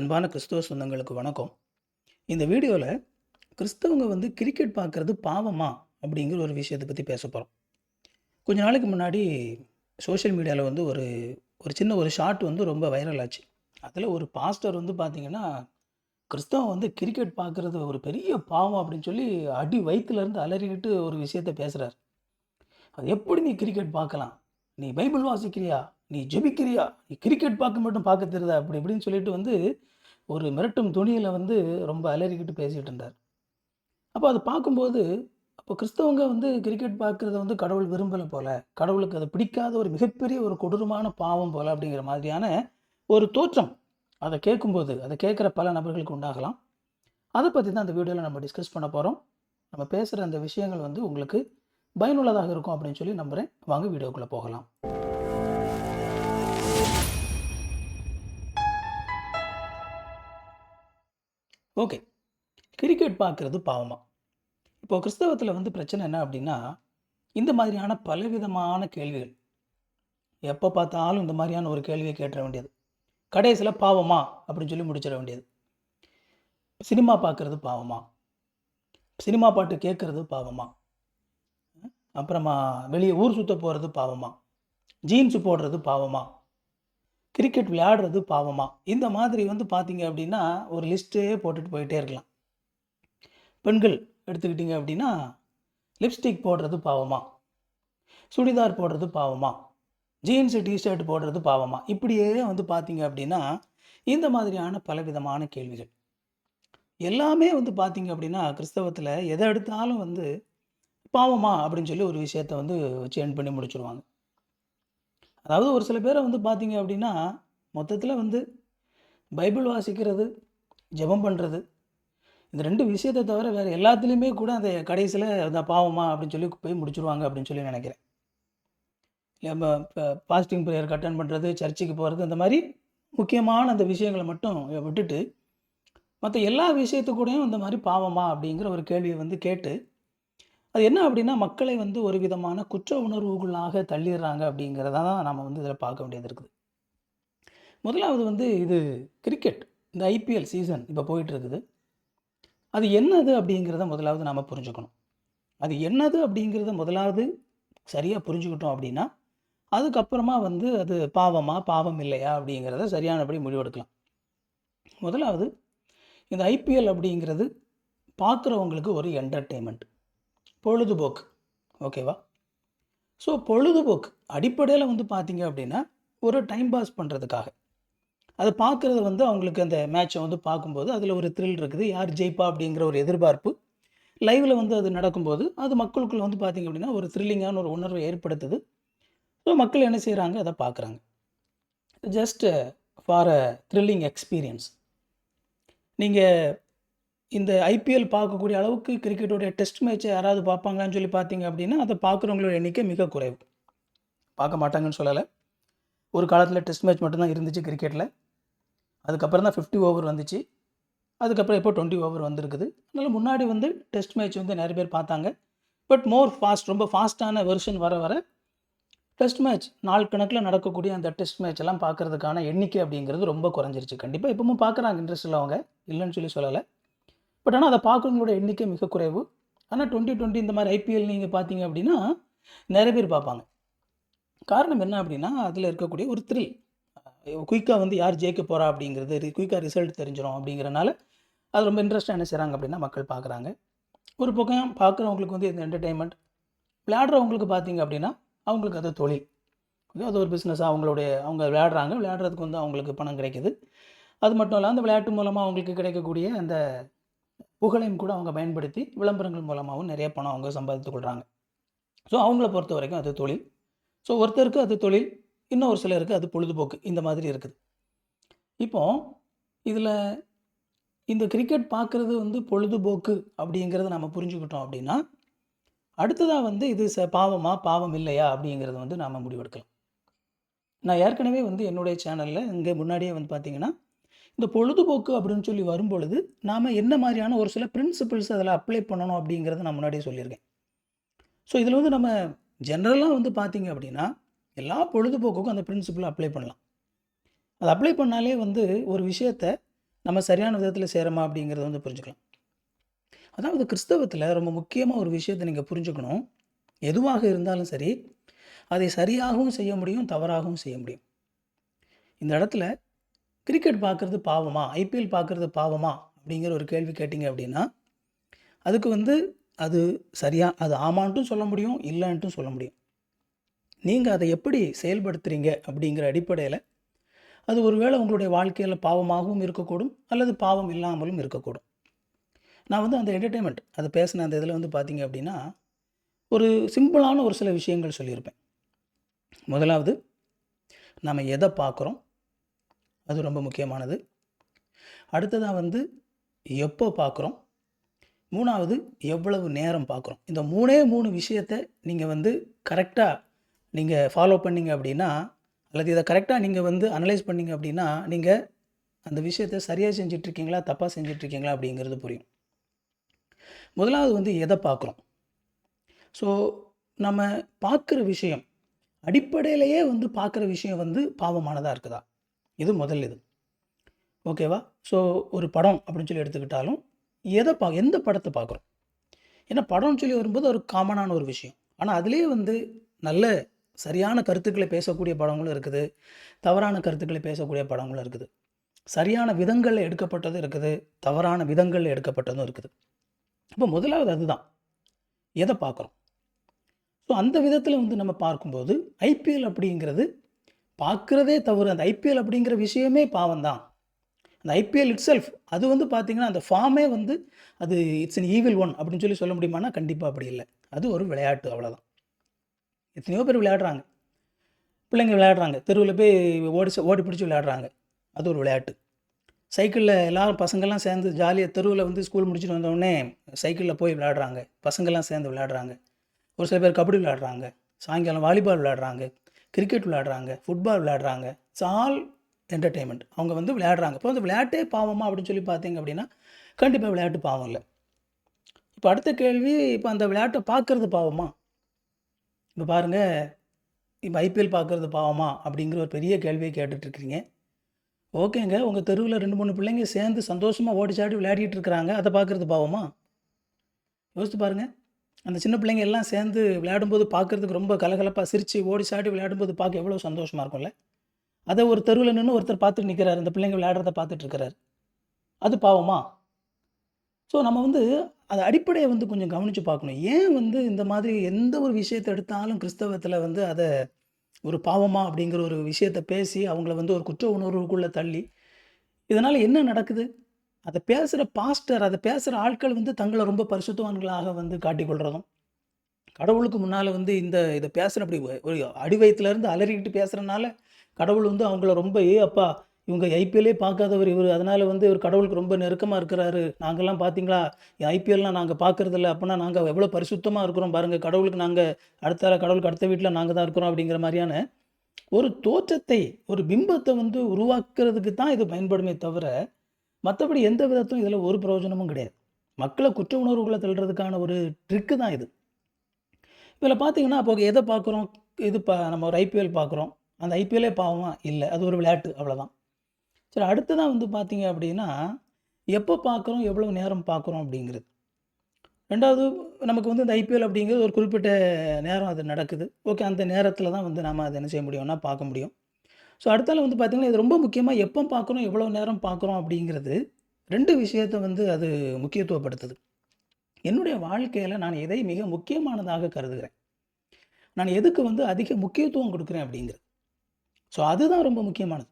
அன்பான கிறிஸ்துவ சொந்தங்களுக்கு வணக்கம். இந்த வீடியோவில் கிறிஸ்தவங்க வந்து கிரிக்கெட் பார்க்குறது பாவமா அப்படிங்கிற ஒரு விஷயத்தை பற்றி பேச போகிறோம் கொஞ்ச நாளைக்கு முன்னாடி சோஷியல் மீடியாவில் வந்து ஒரு ஒரு சின்ன ஒரு ஷார்ட் வந்து ரொம்ப வைரல் ஆச்சு. அதில் ஒரு பாஸ்டர் வந்து பார்த்தீங்கன்னா கிறிஸ்தவம் வந்து கிரிக்கெட் பார்க்குறது ஒரு பெரிய பாவம் அப்படின்னு சொல்லி அடி வயிற்றுலேருந்து அலறிக்கிட்டு ஒரு விஷயத்தை பேசுகிறார் அது எப்படி நீ கிரிக்கெட் பார்க்கலாம்? நீ பைபிள் வாசிக்கிறியா? நீ ஜெபிக்கிறியா? நீ கிரிக்கெட் பார்க்க மட்டும் பார்க்க தெரியுதா? அப்படி இப்படின்னு சொல்லிட்டு வந்து ஒரு மிரட்டும் துணியில் வந்து ரொம்ப அலறிக்கிட்டு பேசிகிட்டு இருந்தார். அப்போ அதை பார்க்கும்போது அப்போ கிறிஸ்தவங்க வந்து கிரிக்கெட் பார்க்குறத வந்து கடவுள் விரும்பலை போல கடவுளுக்கு அதை பிடிக்காத ஒரு மிகப்பெரிய ஒரு கொடூரமான பாவம் போல அப்படிங்கிற மாதிரியான ஒரு தோற்றம் அதை கேட்கும்போது அதை கேட்குற பல நபர்களுக்கு உண்டாகலாம். அதை பற்றி தான் அந்த வீடியோவில் நம்ம டிஸ்கஸ் பண்ண போகிறோம் நம்ம பேசுகிற அந்த விஷயங்கள் வந்து உங்களுக்கு பயனுள்ளதாக இருக்கும் அப்படின்னு சொல்லி நம்புகிறேன் வாங்க வீடியோக்குள்ளே போகலாம். ஓகே. கிரிக்கெட் பார்க்குறது பாவமா. இப்போ கிறிஸ்தவத்தில் வந்து பிரச்சனை என்ன அப்படின்னா இந்த மாதிரியான பலவிதமான கேள்விகள். எப்போ பார்த்தாலும் இந்த மாதிரியான ஒரு கேள்வியை கேட்டுற வேண்டியது. கடைசியில் பாவமா அப்படின்னு சொல்லி முடிச்சிட வேண்டியது. சினிமா பார்க்குறது பாவமா. சினிமா பாட்டு கேட்குறது பாவமா. அப்புறமா வெளியே ஊர் சுற்ற போகிறது பாவமா. ஜீன்ஸ் போடுறது பாவமா. கிரிக்கெட் விளையாடுறது பாவமா. இந்த மாதிரி வந்து பார்த்தீங்க அப்படின்னா ஒரு லிஸ்ட்டே போட்டுட்டு போயிட்டே இருக்கலாம். பெண்கள் எடுத்துக்கிட்டிங்க அப்படின்னா லிப்ஸ்டிக் போடுறது பாவமா. சுடிதார் போடுறது பாவமா. ஜீன்ஸு டிஷர்ட் போடுறது பாவமா. இப்படியே வந்து பார்த்தீங்க அப்படின்னா இந்த மாதிரியான பலவிதமான கேள்விகள். எல்லாமே வந்து பார்த்தீங்க அப்படின்னா கிறிஸ்தவத்தில் எதை எடுத்தாலும் வந்து பாவமா அப்படின்னு சொல்லி ஒரு விஷயத்தை வந்து வச்சு பண்ணி முடிச்சுருவாங்க. அதாவது ஒரு சில பேரை வந்து பார்த்தீங்க அப்படின்னா மொத்தத்தில் வந்து பைபிள் வாசிக்கிறது ஜெபம் பண்ணுறது இந்த ரெண்டு விஷயத்தை தவிர வேறு எல்லாத்துலேயுமே கூட அந்த கடைசியில் அந்த பாவமா அப்படின்னு சொல்லி போய் முடிச்சுருவாங்க அப்படின்னு சொல்லி நினைக்கிறேன். நம்ம இப்போ பாஸ்டிங் ப்ரேயர் அட்டன் பண்ணுறது சர்ச்சுக்கு போகிறது அந்த மாதிரி முக்கியமான அந்த விஷயங்களை மட்டும் விட்டுட்டு மற்ற எல்லா விஷயத்துக்கூடையும் இந்த மாதிரி பாவமா அப்படிங்கிற ஒரு கேள்வியை வந்து கேட்டு அது என்ன அப்படின்னா மக்களை வந்து ஒரு விதமான குற்ற உணர்வுகளாக தள்ளிடுறாங்க அப்படிங்கிறத தான் நம்ம வந்து இதில் பார்க்க வேண்டியது இருக்குது. முதலாவது வந்து இது கிரிக்கெட் இந்த ஐபிஎல் சீசன் இப்போ போயிட்டு இருக்குது. அது என்னது அப்படிங்கிறத முதலாவது நாம் புரிஞ்சுக்கணும். அது என்னது அப்படிங்கிறத முதலாவது சரியாக புரிஞ்சுக்கிட்டோம் அப்படின்னா அதுக்கப்புறமா வந்து அது பாவமா பாவம் இல்லையா அப்படிங்கிறத சரியானபடி முடிவெடுக்கலாம். முதலாவது இந்த ஐபிஎல் அப்படிங்கிறது பார்க்குறவங்களுக்கு ஒரு என்டர்டெயின்மெண்ட் பொழுதுபோக்கு. ஓகேவா? ஸோ பொழுதுபோக்கு அடிப்படையில் வந்து பார்த்தீங்க அப்படின்னா ஒரு டைம் பாஸ் பண்ணுறதுக்காக அதை பார்க்குறது வந்து அவங்களுக்கு அந்த மேட்சை வந்து பார்க்கும்போது அதில் ஒரு த்ரில் இருக்குது. யார் ஜெயிப்பா அப்படிங்கிற ஒரு எதிர்பார்ப்பு. லைவில் வந்து அது நடக்கும்போது அது மக்களுக்குள்ள வந்து பார்த்திங்க அப்படின்னா ஒரு த்ரில்லிங்கான ஒரு உணர்வை ஏற்படுத்துது. ஸோ மக்கள் என்ன செய்கிறாங்க அதை பார்க்குறாங்க just for a thrilling experience நீங்கள் இந்த ஐபிஎல் பார்க்கக்கூடிய அளவுக்கு கிரிக்கெட்டோடைய டெஸ்ட் மேட்ச்சை யாராவது பார்ப்பாங்களான்னு சொல்லி பார்த்தீங்க அப்படின்னா அதை பார்க்குறவங்களோட எண்ணிக்கை மிக குறைவு. பார்க்க மாட்டாங்கன்னு சொல்லலை. ஒரு காலத்தில் டெஸ்ட் மேட்ச் மட்டும்தான் இருந்துச்சு கிரிக்கெட்டில் அதுக்கப்புறம் தான் ஃபிஃப்டி ஓவர் வந்துச்சு. அதுக்கப்புறம் இப்போ டுவெண்ட்டி ஓவர் வந்திருக்குது. அதனால் முன்னாடி வந்து டெஸ்ட் மேட்ச் வந்து நிறைய பேர் பார்த்தாங்க. பட் மோர் ஃபாஸ்ட் ரொம்ப ஃபாஸ்ட்டான வெர்ஷன் வர வர டெஸ்ட் மேட்ச் நாள் கணக்கில் நடக்கக்கூடிய அந்த டெஸ்ட் மேட்ச் எல்லாம் பார்க்குறதுக்கான எண்ணிக்கை அப்படிங்கிறது ரொம்ப குறைஞ்சிருச்சு. கண்டிப்பாக இப்பவும் பார்க்குறாங்க இன்ட்ரெஸ்ட் அவங்க இல்லைன்னு சொல்லி சொல்லலை. பட் ஆனால் அதை பார்க்குறவங்களோட எண்ணிக்கை மிக குறைவு. ஆனால் டுவெண்ட்டி டுவெண்ட்டி இந்த மாதிரி ஐபிஎல் நீங்கள் பார்த்தீங்க அப்படின்னா நிறைய பேர் பார்ப்பாங்க. காரணம் என்ன அப்படின்னா அதில் இருக்கக்கூடிய ஒரு த்ரில் குயிக்காக வந்து யார் ஜெயிக்க போகிறா அப்படிங்கிறது குயிக்காக ரிசல்ட் தெரிஞ்சிடும் அப்படிங்கிறனால அது ரொம்ப இன்ட்ரெஸ்ட்டாக என்ன செய்கிறாங்க அப்படின்னா மக்கள் பார்க்குறாங்க. ஒரு பக்கம் பார்க்குறவங்களுக்கு வந்து இந்த என்டர்டெயின்மெண்ட் விளையாடுறவங்களுக்கு பார்த்தீங்க அப்படின்னா அவங்களுக்கு அது தொழில். ஓகே அது ஒரு பிஸ்னஸ் அவங்களுடைய அவங்க விளையாடுறாங்க விளையாடுறதுக்கு வந்து அவங்களுக்கு பணம் கிடைக்குது. அது மட்டும் இல்லை அந்த விளையாட்டு மூலமாக அவங்களுக்கு கிடைக்கக்கூடிய அந்த புகழையும் கூட அவங்க பயன்படுத்தி விளம்பரங்கள் மூலமாகவும் நிறைய பணம் அவங்க சம்பாதித்து கொள்கிறாங்க ஸோ அவங்கள பொறுத்த வரைக்கும் அது தொழில். ஸோ ஒருத்தருக்கு அது தொழில் இன்னும் ஒரு சிலருக்கு அது பொழுதுபோக்கு. இந்த மாதிரி இருக்குது. இப்போ இதில் இந்த கிரிக்கெட் பார்க்குறது வந்து பொழுதுபோக்கு அப்படிங்கிறத நம்ம புரிஞ்சுக்கிட்டோம் அப்படின்னா அடுத்ததாக வந்து இது ச பாவமா பாவம் இல்லையா அப்படிங்கிறத வந்து நாம் முடிவெடுக்கலாம். நான் ஏற்கனவே வந்து என்னுடைய சேனலில் இங்கே முன்னாடியே வந்து பார்த்திங்கன்னா இந்த பொழுதுபோக்கு அப்படின்னு சொல்லி வரும்பொழுது நாம் என்ன மாதிரியான ஒரு சில பிரின்சிபிள்ஸ் அதில் அப்ளை பண்ணணும் அப்படிங்கிறத நான் முன்னாடியே சொல்லியிருக்கேன். ஸோ இதில் வந்து நம்ம ஜென்ரலாக வந்து பார்த்திங்க அப்படின்னா எல்லா பொழுதுபோக்குக்கும் அந்த பிரின்சிபிளை அப்ளை பண்ணலாம். அதை அப்ளை பண்ணாலே வந்து ஒரு விஷயத்த நம்ம சரியான விதத்தில் சேரமா அப்படிங்கிறத வந்து புரிஞ்சுக்கலாம். அதாவது கிறிஸ்தவத்தில் ரொம்ப முக்கியமாக ஒரு விஷயத்தை நீங்கள் புரிஞ்சுக்கணும். எதுவாக இருந்தாலும் சரி அதை சரியாகவும் செய்ய முடியும் தவறாகவும் செய்ய முடியும். இந்த இடத்துல கிரிக்கெட் பார்க்குறது பாவமா? ஐபிஎல் பார்க்குறது பாவமா? அப்படிங்கிற ஒரு கேள்வி கேட்டிங்க அப்படின்னா அதுக்கு வந்து அது சரியாக அது ஆமான்ட்டும் சொல்ல முடியும் இல்லைன்ட்டும் சொல்ல முடியும். நீங்கள் அதை எப்படி செயல்படுத்துகிறீங்க அப்படிங்கிற அடிப்படையில் அது ஒருவேளை உங்களுடைய வாழ்க்கையில் பாவமாகவும் இருக்கக்கூடும் அல்லது பாவம் இல்லாமலும் இருக்கக்கூடும். நான் வந்து அந்த என்டர்டெயின்மெண்ட் அதை பேசின அந்த இதில் வந்து பார்த்தீங்க அப்படின்னா ஒரு சிம்பிளான ஒரு சில விஷயங்கள் சொல்லியிருப்பேன். முதலாவது நம்ம எதை பார்க்குறோம்? அது ரொம்ப முக்கியமானது. அடுத்ததாக வந்து எப்போ பார்க்குறோம் மூணாவது எவ்வளவு நேரம் பார்க்குறோம் இந்த மூணே மூணு விஷயத்தை நீங்கள் வந்து கரெக்டாக நீங்கள் ஃபாலோ பண்ணிங்க அப்படின்னா அல்லது இதை கரெக்டாக நீங்கள் வந்து அனலைஸ் பண்ணிங்க அப்படின்னா நீங்கள் அந்த விஷயத்தை சரியாக செஞ்சிட்ருக்கீங்களா தப்பாக செஞ்சிட்ருக்கீங்களா அப்படிங்கிறது புரியும். முதலாவது வந்து எதை பார்க்குறோம் ஸோ நம்ம பார்க்குற விஷயம் அடிப்படையிலேயே வந்து பார்க்குற விஷயம் வந்து பாவமானதாக இருக்குதா? இது முதல் இது. ஓகேவா ஸோ ஒரு படம் அப்படின்னு சொல்லி எடுத்துக்கிட்டாலும் எதை பா எந்த படத்தை பார்க்குறோம்? ஏன்னா படம்னு சொல்லி வரும்போது ஒரு காமனான ஒரு விஷயம். ஆனால் அதுலேயே வந்து நல்ல சரியான கருத்துக்களை பேசக்கூடிய படங்களும் இருக்குது. தவறான கருத்துக்களை பேசக்கூடிய படங்களும் இருக்குது. சரியான விதங்களில் எடுக்கப்பட்டதும் இருக்குது. தவறான விதங்களில் எடுக்கப்பட்டதும் இருக்குது. இப்போ முதலாவது அதுதான். எதை பார்க்குறோம்? ஸோ அந்த விதத்தில் வந்து நம்ம பார்க்கும்போது ஐபிஎல் அப்படிங்கிறது பார்க்குறதே தவறு. அந்த ஐபிஎல் அப்படிங்கிற விஷயமே பாவம் தான் அந்த ஐபிஎல் இட் செல்ஃப் அது வந்து பார்த்திங்கன்னா அந்த ஃபார்மே வந்து அது இட்ஸ் அன் ஈவில் ஒன் அப்படின்னு சொல்லி சொல்ல முடியுமானா கண்டிப்பாக அப்படி இல்லை. அது ஒரு விளையாட்டு அவ்வளோதான் எத்தனையோ பேர் விளையாடுறாங்க. பிள்ளைங்க விளையாடுறாங்க. தெருவில் போய் ஓடி ஓடி பிடிச்சி விளையாடுறாங்க. அது ஒரு விளையாட்டு. சைக்கிளில் எல்லாரும் பசங்கள்லாம் சேர்ந்து ஜாலியாக தெருவில் வந்து ஸ்கூல் முடிச்சுட்டு வந்தோடனே சைக்கிளில் போய் விளையாடுறாங்க. பசங்கள்லாம் சேர்ந்து விளையாடுறாங்க. ஒரு சில பேர் கபடி விளையாடுறாங்க. சாயங்காலம் வாலிபால் விளையாடுறாங்க. கிரிக்கெட் விளையாடுறாங்க ஃபுட்பால் விளையாடுறாங்க இட்ஸ் ஆல் என்டர்டெயின்மெண்ட் அவங்க வந்து விளையாடுறாங்க. இப்போ வந்து விளையாட்டே பாவமா அப்படின்னு சொல்லி பார்த்தீங்க அப்படின்னா கண்டிப்பாக விளையாட்டு பாவம் இல்லை. இப்போ அடுத்த கேள்வி இப்போ அந்த விளையாட்டை பார்க்குறது பாவமா? இப்போ பாருங்கள் இப்போ ஐபிஎல் பார்க்குறது பாவமா? அப்படிங்கிற ஒரு பெரிய கேள்வியை கேட்டுட்ருக்கிறீங்க ஓகேங்க உங்கள் தெருவில் ரெண்டு மூணு பிள்ளைங்க சேர்ந்து சந்தோஷமாக ஓடிச்சாடி விளையாடிட்டு இருக்கிறாங்க அதை பார்க்குறது பாவமா? யோசித்து பாருங்கள் அந்த சின்ன பிள்ளைங்க எல்லாம் சேர்ந்து விளையாடும்போது பார்க்குறதுக்கு ரொம்ப கலகலப்பாக சிரித்து ஓடி சாடி விளையாடும்போது பார்க்க எவ்வளோ சந்தோஷமாக இருக்கும்ல? அதை ஒரு தெருவில் நின்று ஒருத்தர் பார்த்துட்டு நிற்கிறார் இந்த பிள்ளைங்க விளையாடுறத பார்த்துட்டு அது பாவமா? ஸோ நம்ம வந்து அது அடிப்படையை வந்து கொஞ்சம் கவனித்து பார்க்கணும். ஏன் வந்து இந்த மாதிரி எந்த ஒரு விஷயத்தை எடுத்தாலும் கிறிஸ்தவத்தில் வந்து அதை ஒரு பாவமா அப்படிங்கிற ஒரு விஷயத்தை பேசி அவங்கள வந்து ஒரு குற்ற உணர்வுக்குள்ளே தள்ளி இதனால் என்ன நடக்குது? அதை பேசுகிற பாஸ்டர் அதை பேசுகிற ஆட்கள் வந்து தங்களை ரொம்ப பரிசுத்தவான்களாக வந்து காட்டிக்கொள்கிறதும் கடவுளுக்கு முன்னால் வந்து இந்த இதை பேசுகிற அப்படி ஒரு அடிவயத்துலேருந்து அலறிக்கிட்டு பேசுகிறனால கடவுள் வந்து அவங்கள ரொம்ப ஏ அப்பா இவங்க ஐபிஎல்லே பார்க்காதவர் இவர். அதனால் வந்து இவர் கடவுளுக்கு ரொம்ப நெருக்கமாக இருக்கிறாரு. நாங்கள்லாம் பார்த்தீங்களா? ஐபிஎல்லாம் நாங்கள் பார்க்குறதில்ல. அப்படின்னா நாங்கள் எவ்வளோ பரிசுத்தமாக இருக்கிறோம் பாருங்கள் கடவுளுக்கு நாங்கள் அடுத்த கடவுளுக்கு அடுத்த வீட்டில் நாங்கள் தான் இருக்கிறோம். அப்படிங்கிற மாதிரியான ஒரு தோற்றத்தை ஒரு பிம்பத்தை வந்து உருவாக்குறதுக்கு தான் இது பயன்படுமே தவிர மற்றபடி எந்த விதத்தும் இதில் ஒரு பிரயோஜனமும் கிடையாது. மக்களை குற்ற உணர்வுகளை தள்ளுறதுக்கான ஒரு ட்ரிக்கு தான் இது. இதில் பார்த்தீங்கன்னா அப்போ எதை பார்க்குறோம் இது பா நம்ம ஒரு ஐபிஎல் பார்க்குறோம் அந்த ஐபிஎல்லே பாவமா? இல்லை. அது ஒரு விளையாட்டு அவ்வளோதான் சரி அடுத்ததான் வந்து பார்த்தீங்க அப்படின்னா எப்போ பார்க்குறோம் எவ்வளோ நேரம் பார்க்குறோம் அப்படிங்கிறது. ரெண்டாவது நமக்கு வந்து இந்த ஐபிஎல் அப்படிங்கிறது ஒரு குறிப்பிட்ட நேரம் அது நடக்குது. ஓகே அந்த நேரத்தில் தான் வந்து நம்ம அதை என்ன செய்ய முடியும்னா பார்க்க முடியும். ஸோ அடுத்தால வந்து பார்த்திங்கன்னா இது ரொம்ப முக்கியமாக எப்போ பார்க்குறோம் எவ்வளோ நேரம் பார்க்குறோம் அப்படிங்கிறது ரெண்டு விஷயத்தை வந்து அது முக்கியத்துவப்படுத்துது. என்னுடைய வாழ்க்கையில் நான் எதை மிக முக்கியமானதாக கருதுகிறேன்? நான் எதுக்கு வந்து அதிக முக்கியத்துவம் கொடுக்குறேன் அப்படிங்கிறது. ஸோ அதுதான் ரொம்ப முக்கியமானது.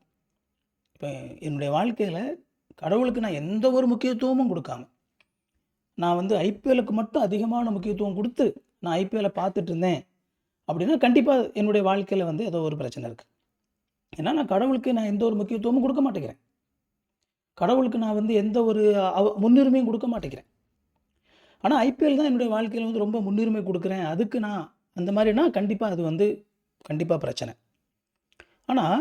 இப்போ என்னுடைய வாழ்க்கையில் கடவுளுக்கு நான் எந்த ஒரு முக்கியத்துவமும் கொடுக்காம நான் வந்து ஐபிஎலுக்கு மட்டும் அதிகமான முக்கியத்துவம் கொடுத்து நான் ஐபிஎல்லை பார்த்துட்டு இருந்தேன் அப்படின்னா கண்டிப்பாக என்னுடைய வாழ்க்கையில் வந்து ஏதோ ஒரு பிரச்சனை இருக்குது ஏன்னா நான் கடவுளுக்கு நான் எந்த ஒரு முக்கியத்துவமும் கொடுக்க மாட்டேங்கிறேன். கடவுளுக்கு நான் வந்து எந்த ஒரு அவ முன்னுரிமையும் கொடுக்க மாட்டேங்கிறேன். ஆனால் ஐபிஎல் தான் என்னுடைய வாழ்க்கையில் வந்து ரொம்ப முன்னுரிமை கொடுக்குறேன். அதுக்கு நான் அந்த மாதிரினா கண்டிப்பாக அது வந்து கண்டிப்பாக பிரச்சனை. ஆனால்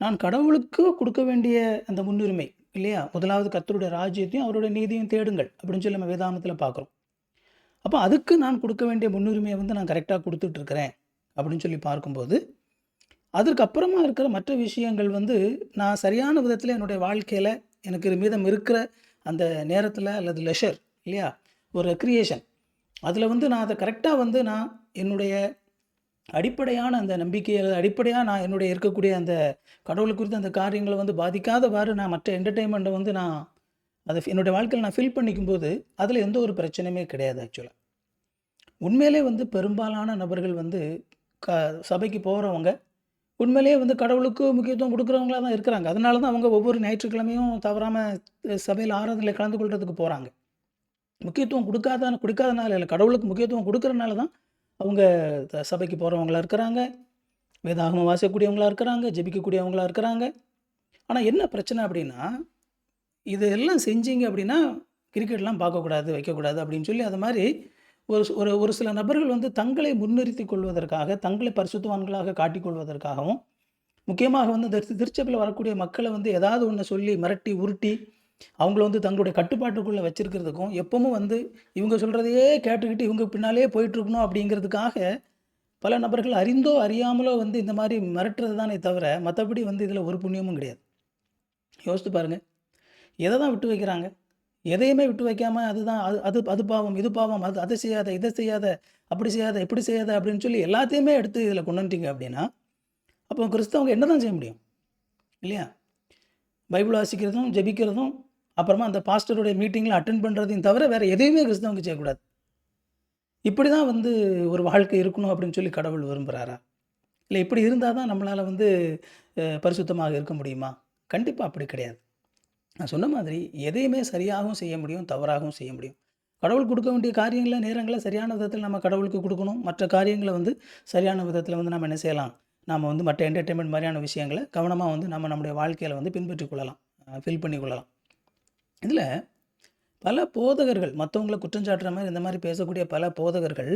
நான் கடவுளுக்கு கொடுக்க வேண்டிய அந்த முன்னுரிமை இல்லையா? முதலாவது கர்த்தருடைய ராஜ்யத்தையும் அவருடைய நீதியும் தேடுங்கள் அப்படின்னு சொல்லி நம்ம வேதாந்தத்தில் பார்க்குறோம். அப்போ அதுக்கு நான் கொடுக்க வேண்டிய முன்னுரிமையை வந்து நான் கரெக்டாக கொடுத்துட்ருக்கிறேன் அப்படின்னு சொல்லி பார்க்கும்போது அதற்கப்புறமா இருக்கிற மற்ற விஷயங்கள் வந்து நான் சரியான விதத்தில் என்னுடைய வாழ்க்கையில் எனக்கு மீதம் இருக்கிற அந்த நேரத்தில் அல்லது லெஷர் இல்லையா? ஒரு ரெக்ரியேஷன் அதில் வந்து நான் அதை கரெக்டாக வந்து நான் என்னுடைய அடிப்படையான அந்த நம்பிக்கை அல்லது அடிப்படையாக நான் என்னுடைய இருக்கக்கூடிய அந்த கடவுளை குறித்த அந்த காரியங்களை வந்து பாதிக்காதவாறு நான் மற்ற என்டர்டெயின்மெண்ட்டை வந்து நான் அதை என்னுடைய வாழ்க்கையில் நான் ஃபில் பண்ணிக்கும்போது அதில் எந்த ஒரு பிரச்சனையுமே கிடையாது ஆக்சுவலாக உண்மையிலே வந்து பெரும்பாலான நபர்கள் வந்து க சபைக்கு போகிறவங்க உண்மையிலேயே வந்து கடவுளுக்கு முக்கியத்துவம் கொடுக்குறவங்களா தான் இருக்கிறாங்க. அதனால தான் அவங்க ஒவ்வொரு ஞாயிற்றுக்கிழமையும் தவறாமல் சபையில் ஆராதனையில் கலந்து கொள்றதுக்கு போகிறாங்க முக்கியத்துவம் கொடுக்காத கொடுக்காதனால இல்லை கடவுளுக்கு முக்கியத்துவம் கொடுக்குறனால தான் அவங்க சபைக்கு போகிறவங்களா இருக்கிறாங்க. வேதாகமம் வாசிக்கக்கூடியவங்களா இருக்கிறாங்க ஜெபிக்கக்கூடியவங்களா இருக்கிறாங்க. ஆனால் என்ன பிரச்சனை அப்படின்னா இதெல்லாம் செஞ்சீங்க அப்படின்னா கிரிக்கெட்லாம் பார்க்கக்கூடாது வைக்கக்கூடாது அப்படின்னு சொல்லி அது மாதிரி ஒரு ஒரு ஒரு சில நபர்கள் வந்து தங்களை முன்னிறுத்தி கொள்வதற்காக தங்களை பரிசுத்தவான்களாக காட்டிக்கொள்வதற்காகவும் முக்கியமாக வந்து இந்த திரு- திருச்சபையில் வரக்கூடிய மக்களை வந்து ஏதாவது ஒன்று சொல்லி மிரட்டி உருட்டி அவங்கள வந்து தங்களுடைய கட்டுப்பாட்டுக்குள்ளே வச்சுருக்கிறதுக்கும் எப்பவும் வந்து இவங்க சொல்கிறதையே கேட்டுக்கிட்டு இவங்க பின்னாலே போயிட்டு இருக்கணும் அப்படிங்கிறதுக்காக பல நபர்கள் அறிந்தோ அறியாமலோ வந்து இந்த மாதிரி மிரட்டுறது தானே தவிர மற்றபடி வந்து இதில் ஒரு புண்ணியமும் கிடையாது. யோசித்து பாருங்கள் எதை தான் விட்டு வைக்கிறாங்க? எதையுமே விட்டு வைக்காமல் அதுதான் அது அது அது பாவம் இது பாவம் அது அதை செய்யாத இதை செய்யாத அப்படி செய்யாத இப்படி செய்யாத அப்படின்னு சொல்லி எல்லாத்தையுமே எடுத்து இதில் கொண்டு வந்துட்டீங்க அப்படின்னா அப்போ கிறிஸ்தவங்க என்ன தான் செய்ய முடியும்? இல்லையா? பைபிள் வாசிக்கிறதும் ஜெபிக்கிறதும் அப்புறமா அந்த பாஸ்டருடைய மீட்டிங்கில் அட்டன் பண்ணுறதையும் தவிர வேறு எதையுமே கிறிஸ்தவங்க செய்யக்கூடாது. இப்படி தான் வந்து ஒரு வாழ்க்கை இருக்கணும் அப்படின்னு சொல்லி கடவுள் விரும்புகிறாரா இல்லை இப்படி இருந்தால் தான் நம்மளால் வந்து பரிசுத்தமாக இருக்க முடியுமா? கண்டிப்பாக அப்படி கிடையாது. நான் சொன்ன மாதிரி எதையுமே சரியாகவும் செய்ய முடியும் தவறாகவும் செய்ய முடியும். கடவுள் கொடுக்க வேண்டிய காரியங்களை நேரங்களை சரியான விதத்தில் நம்ம கடவுளுக்கு கொடுக்கணும். மற்ற காரியங்களை வந்து சரியான விதத்தில் வந்து நம்ம என்ன செய்யலாம்? நாம் வந்து மற்ற என்டர்டெயின்மெண்ட் மாதிரியான விஷயங்களை கவனமாக வந்து நம்ம நம்முடைய வாழ்க்கையில் வந்து பின்பற்றிக் கொள்ளலாம். ஃபில் பண்ணி கொள்ளலாம். இதில் பல போதகர்கள் மற்றவங்களை குற்றஞ்சாட்டுற மாதிரி இந்த மாதிரி பேசக்கூடிய பல போதகர்கள்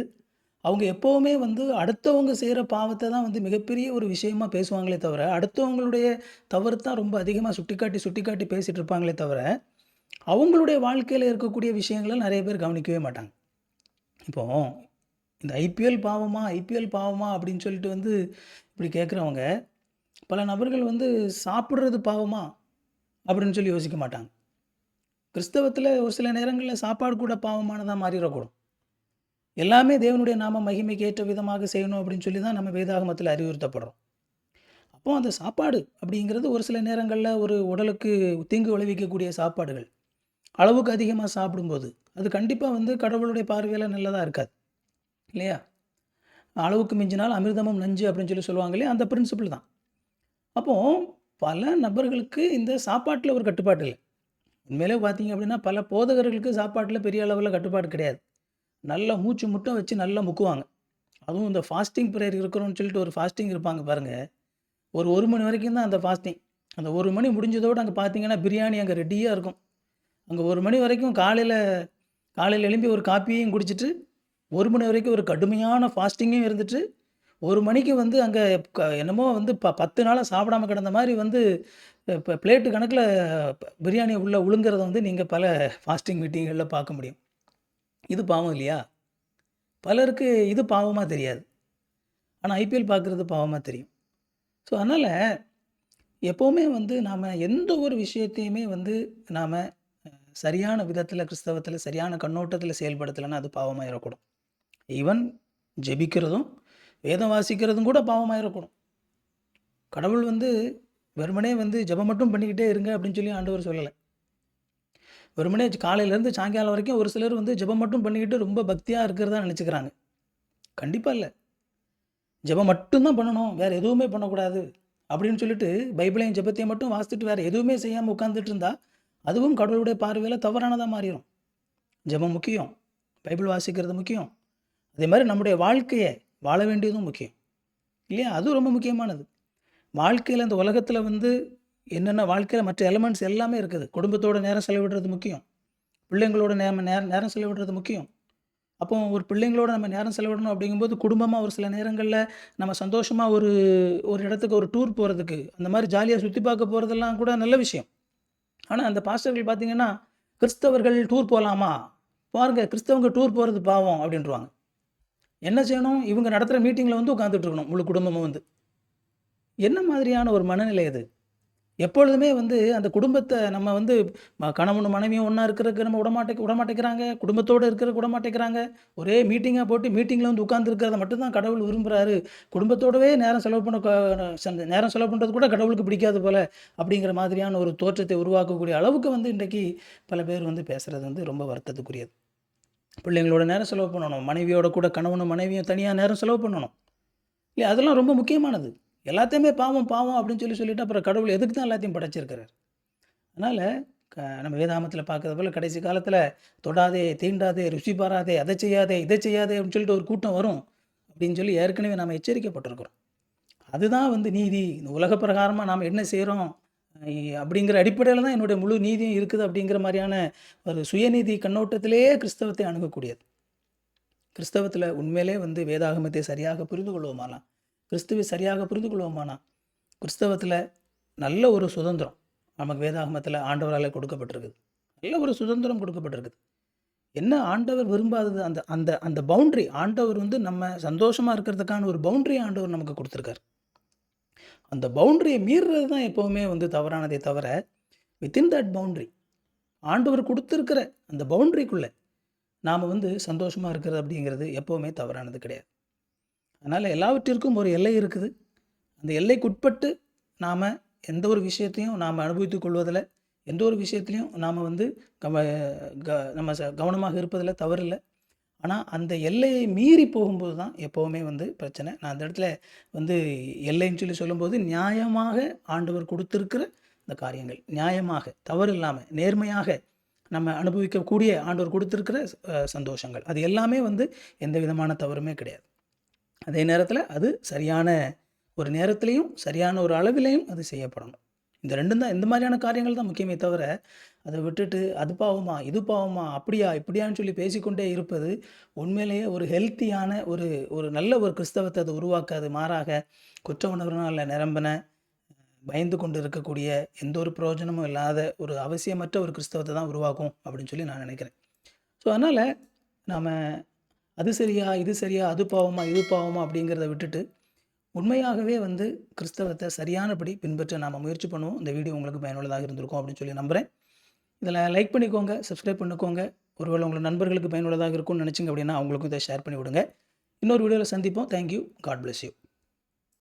அவங்க எப்போவுமே வந்து அடுத்தவங்க செய்கிற பாவத்தை தான் வந்து மிகப்பெரிய ஒரு விஷயமா பேசுவாங்களே தவிர அடுத்தவங்களுடைய தவறு தான் ரொம்ப அதிகமாக சுட்டிக்காட்டி சுட்டிக்காட்டி பேசிகிட்டு இருப்பாங்களே தவிர அவங்களுடைய வாழ்க்கையில் இருக்கக்கூடிய விஷயங்களை நிறைய பேர் கவனிக்கவே மாட்டாங்க. இப்போ இந்த ஐபிஎல் பாவமா ஐபிஎல் பாவமா அப்படின்னு சொல்லிட்டு வந்து இப்படி கேட்குறவங்க பல நபர்கள் வந்து சாப்பிட்றது பாவமா அப்படின்னு சொல்லி யோசிக்க மாட்டாங்க. கிறிஸ்தவத்தில் ஒரு சில நேரங்களில் சாப்பாடு கூட பாவமானதாக மாறிடக்கூடும். எல்லாமே தேவனுடைய நாம மகிமைக்கு ஏற்ற விதமாக செய்யணும் அப்படின்னு சொல்லி தான் நம்ம வேதாகமத்தில் அறிவுறுத்தப்படுறோம். அப்போ அந்த சாப்பாடு அப்படிங்கிறது ஒரு சில நேரங்களில் ஒரு உடலுக்கு தீங்கு விளைவிக்கக்கூடிய சாப்பாடுகள். அளவுக்கு அதிகமாக சாப்பிடும்போது அது கண்டிப்பாக வந்து கடவுளுடைய பார்வையில் நல்லதாக இருக்காது. இல்லையா? அளவுக்கு மிஞ்சினால் அமிர்தமும் நஞ்சு அப்படின்னு சொல்லி சொல்லுவாங்க இல்லையா? அந்த பிரின்சிபிள் தான். அப்போது பல நபர்களுக்கு இந்த சாப்பாட்டில் ஒரு கட்டுப்பாடு இல்லை. உண்மையிலே பார்த்தீங்க அப்படின்னா பல போதகர்களுக்கு சாப்பாட்டில் பெரிய அளவில் கட்டுப்பாடு கிடையாது. நல்லா மூச்சு முட்டை வச்சு நல்லா முக்குவாங்க. அதுவும் இந்த ஃபாஸ்டிங் ப்ரேயர் இருக்கிறோன்னு சொல்லிட்டு ஒரு ஃபாஸ்டிங் இருப்பாங்க பாருங்கள் ஒரு ஒரு மணி வரைக்கும் தான் அந்த ஃபாஸ்டிங் அந்த ஒரு மணி முடிஞ்சதோடு அங்கே பார்த்தீங்கன்னா பிரியாணி அங்கே ரெடியாக இருக்கும். அங்கே ஒரு மணி வரைக்கும் காலையில் காலையில் எழும்பி ஒரு காப்பியையும் குடிச்சிட்டு ஒரு மணி வரைக்கும் ஒரு கடுமையான ஃபாஸ்டிங்கும் இருந்துட்டு ஒரு மணிக்கு வந்து அங்கே என்னமோ வந்து ப பத்து நாளாக சாப்பிடாம கிடந்த மாதிரி வந்து இப்போ பிளேட்டு கணக்கில் பிரியாணி உள்ளே உழுங்குறத வந்து நீங்கள் பல ஃபாஸ்டிங் மீட்டிங்களில் பார்க்க முடியும். இது பாவம் இல்லையா? பலருக்கு இது பாவமாக தெரியாது. ஆனால் ஐபிஎல் பார்க்குறது பாவமாக தெரியும். ஸோ அதனால் எப்போவுமே வந்து நாம் எந்த ஒரு விஷயத்தையுமே வந்து நாம் சரியான விதத்தில் கிறிஸ்தவத்தில் சரியான கண்ணோட்டத்தில் செயல்படுத்தலைன்னா அது பாவமாயிடக்கூடும் ஈவன் ஜெபிக்கிறதும் வேதம் வாசிக்கிறதும் கூட பாவமாயிடக்கூடும் கடவுள் வந்து வெறுமனே வந்து ஜெபம் மட்டும் பண்ணிக்கிட்டே இருங்க அப்படின்னு சொல்லி ஆண்டவர் சொல்லலை. வெறுமனே காலையிலேருந்து சாயங்காலம் வரைக்கும் ஒரு சிலர் வந்து ஜெபம் மட்டும் பண்ணிக்கிட்டு ரொம்ப பக்தியாக இருக்கிறதா நினச்சிக்கிறாங்க. கண்டிப்பாக இல்லை. ஜெபம் மட்டும்தான் பண்ணணும். வேறு எதுவுமே பண்ணக்கூடாது அப்படின்னு சொல்லிட்டு பைபிளையும் ஜெபத்தையும் மட்டும் வாசித்துட்டு வேறு எதுவுமே செய்யாமல் உட்காந்துட்டு இருந்தால் அதுவும் கடவுளுடைய பார்வையில் தவறானதாக மாறிடும் ஜெபம் முக்கியம். பைபிள் வாசிக்கிறது முக்கியம். அதே மாதிரி நம்முடைய வாழ்க்கையை வாழ வேண்டியதும் முக்கியம். இல்லையா? அதுவும் ரொம்ப முக்கியமானது. வாழ்க்கையில் இந்த உலகத்தில் வந்து என்னென்ன வாழ்க்கையில் மற்ற எலமெண்ட்ஸ் எல்லாமே இருக்குது. குடும்பத்தோட நேரம் செலவிடுறது முக்கியம். பிள்ளைங்களோட நேரம் நேரம் நேரம் செலவிடுறது முக்கியம். அப்போ ஒரு பிள்ளைங்களோட நம்ம நேரம் செலவிடணும் அப்படிங்கும்போது குடும்பமாக ஒரு சில நேரங்களில் நம்ம சந்தோஷமாக ஒரு ஒரு இடத்துக்கு ஒரு டூர் போகிறதுக்கு அந்த மாதிரி ஜாலியாக சுற்றி பார்க்க போகிறதெல்லாம் கூட நல்ல விஷயம். ஆனால் அந்த பாஸ்டர்கள் பார்த்தீங்கன்னா கிறிஸ்தவர்கள் டூர் போகலாமா பாருங்க கிறிஸ்தவங்க டூர் போகிறது பாவம் அப்படின்றவாங்க. என்ன செய்யணும்? இவங்க நடத்துகிற மீட்டிங்கில் வந்து உட்காந்துட்டு இருக்கணும் முழு குடும்பமும் வந்து. என்ன மாதிரியான ஒரு மனநிலை அது? எப்பொழுதுமே வந்து அந்த குடும்பத்தை நம்ம வந்து ம கணவனும் மனைவியும் ஒன்றா இருக்கிறதுக்கு நம்ம விடமாட்டே விடமாட்டேங்கிறாங்க. குடும்பத்தோடு இருக்கிறதுக்கு விடமாட்டேங்கிறாங்க. ஒரே மீட்டிங்காக போட்டு மீட்டிங்கில் வந்து உட்காந்துருக்கிறத மட்டும்தான் கடவுள் விரும்புகிறாரு குடும்பத்தோடவே நேரம் செலவு பண்ண க- சந்த- நேரம் செலவு பண்ணுறது கூட கடவுளுக்கு பிடிக்காது போல அப்படிங்கிற மாதிரியான ஒரு தோற்றத்தை உருவாக்கக்கூடிய அளவுக்கு வந்து இன்றைக்கு பல பேர் வந்து பேசுகிறது வந்து ரொம்ப வருத்தத்துக்குரியது. பிள்ளைங்களோட நேரம் செலவு பண்ணணும். மனைவியோட கூட கணவனும் மனைவியும் தனியாக நேரம் செலவு பண்ணணும். இல்லை அதெல்லாம் ரொம்ப முக்கியமானது. எல்லாத்தையுமே பாவம் பாவம் அப்படின்னு சொல்லி சொல்லிட்டு அப்புறம் கடவுள் எதுக்கு தான் எல்லாத்தையும் படைச்சிருக்கிறார்? அதனால் க நம்ம வேதாமத்தில் பார்க்கறது போல் கடைசி காலத்தில் தொடாதே தீண்டாதே ருசி பாராதே அதை செய்யாதே இதை செய்யாதே அப்படின்னு சொல்லிட்டு ஒரு கூட்டம் வரும் அப்படின்னு சொல்லி ஏற்கனவே நாம் எச்சரிக்கப்பட்டிருக்கிறோம். அதுதான் வந்து நீதி. இந்த உலக பிரகாரமாக நாம் என்ன செய்கிறோம் அப்படிங்கிற அடிப்படையில் தான் என்னுடைய முழு நீதியும் இருக்குது அப்படிங்கிற மாதிரியான ஒரு சுயநீதி கண்ணோட்டத்திலேயே கிறிஸ்தவத்தை அணுகக்கூடியது. கிறிஸ்தவத்தில் உண்மையிலே வந்து வேதாகமத்தை சரியாக புரிந்து கொள்வோமாலாம். கிறிஸ்துவை சரியாக புரிந்து கொள்வோமானா கிறிஸ்தவத்தில் நல்ல ஒரு சுதந்திரம் நமக்கு வேதாகமத்தில் ஆண்டவரால் கொடுக்கப்பட்டிருக்குது. நல்ல ஒரு சுதந்திரம் கொடுக்கப்பட்டிருக்குது. என்ன ஆண்டவர் விரும்பாதது? அந்த அந்த அந்த பவுண்ட்ரி ஆண்டவர் வந்து நம்ம சந்தோஷமாக இருக்கிறதுக்கான ஒரு பவுண்ட்ரி ஆண்டவர் நமக்கு கொடுத்துருக்காரு. அந்த பவுண்ட்ரியை மீறுறது தான் எப்போவுமே வந்து தவறானதே தவிர வித்தின் தட் பவுண்ட்ரி ஆண்டவர் கொடுத்துருக்கிற அந்த பவுண்ட்ரிக்குள்ளே நாம் வந்து சந்தோஷமாக இருக்கிறது அப்படிங்கிறது எப்போவுமே தவறானது கிடையாது. அதனால் எல்லாவற்றிற்கும் ஒரு எல்லை இருக்குது. அந்த எல்லைக்குட்பட்டு நாம் எந்த ஒரு விஷயத்தையும் நாம் அனுபவித்து கொள்வதில் எந்த ஒரு விஷயத்துலையும் நாம் வந்து கவ க நம்ம ச கவனமாக இருப்பதில் தவறில்லை. ஆனால் அந்த எல்லையை மீறி போகும்போது தான் எப்போவுமே வந்து பிரச்சனை. நான் அந்த இடத்துல வந்து எல்லைன்னு சொல்லி சொல்லும்போது நியாயமாக ஆண்டவர் கொடுத்துருக்கிற இந்த காரியங்கள். நியாயமாக தவறு இல்லாமல் நேர்மையாக நம்ம அனுபவிக்கக்கூடிய ஆண்டவர் கொடுத்துருக்கிற சந்தோஷங்கள். அது எல்லாமே வந்து எந்த விதமான தவறுமே கிடையாது. அதே நேரத்தில் அது சரியான ஒரு நேரத்திலையும் சரியான ஒரு அளவிலையும் அது செய்யப்படணும். இந்த ரெண்டும் தான் இந்த மாதிரியான காரியங்கள் தான் முக்கியமே தவிர அதை விட்டுட்டு அது பாவமா இது பாவமா அப்படியா இப்படியான்னு சொல்லி பேசிக்கொண்டே இருப்பது உண்மையிலேயே ஒரு ஹெல்த்தியான ஒரு ஒரு நல்ல ஒரு கிறிஸ்தவத்தை அது உருவாக்காது. மாறாக குற்ற உணர்வுனால் நிரம்பின பயந்து கொண்டு இருக்கக்கூடிய எந்த ஒரு பிரயோஜனமும் இல்லாத ஒரு அவசியமற்ற ஒரு கிறிஸ்தவத்தை தான் உருவாக்கும் அப்படின்னு சொல்லி நான் நினைக்கிறேன். ஸோ அதனால் நாம் அது சரியா இது சரியா அது பாவமா இது பாவமா அப்படிங்கிறத விட்டுட்டு உண்மையாகவே வந்து கிறிஸ்தவத்தை சரியானபடி பின்பற்ற நாம் முயற்சி பண்ணுவோம். இந்த வீடியோ உங்களுக்கு பயனுள்ளதாக இருந்திருக்கும் அப்படின்னு சொல்லி நம்புகிறேன் இதில் லைக் பண்ணிக்கோங்க சப்ஸ்கிரைப் பண்ணிக்கோங்க. ஒருவேளை உங்களை நண்பர்களுக்கு பயனுள்ளதாக இருக்கும்னு நினச்சிங்க அப்படின்னா அவங்களுக்கும் இதை ஷேர் பண்ணி விடுங்க இன்னொரு வீடியோவில் சந்திப்போம். Thank you God bless you